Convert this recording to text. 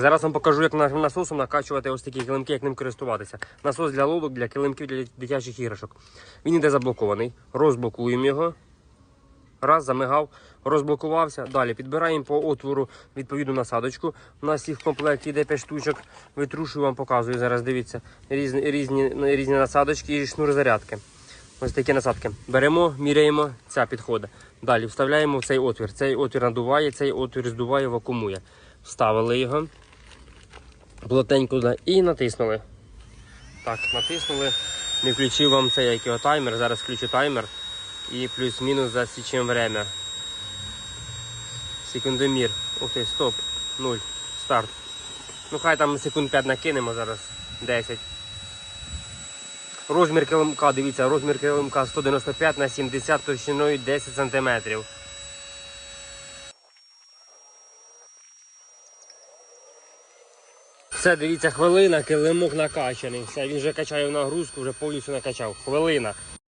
Зараз вам покажу, як насосом накачувати ось такі килимки, як ним користуватися. Насос для лодок, для килимків, для дитячих іграшок. Він іде заблокований. Розблокуємо його. Раз, замигав, розблокувався. Далі підбираємо по отвору відповідну насадочку. У нас їх в комплекті йде 5 штучок. Витрушую вам показую зараз. Дивіться, різні, різні, різні насадочки і шнур зарядки. Ось такі насадки. Беремо, міряємо, ця підходить. Далі вставляємо в цей отвір. Цей отвір надуває, цей отвір здуває, вакуумує. Вставили його плотненько і натиснули. Так, натиснули. Не включив вам цей як його таймер. Зараз включу таймер і плюс-мінус засічемо время. Секундомір. Ух ти, стоп. Нуль. Старт. Ну хай там секунд 5 накинемо зараз. 10. Розмір килимка, дивіться, розмір килимка 195 на 70 товщиною 10 см. Все, дивіться, хвилина, килимок накачаний. Все, він вже качає в нагрузку, вже повністю накачав. Хвилина.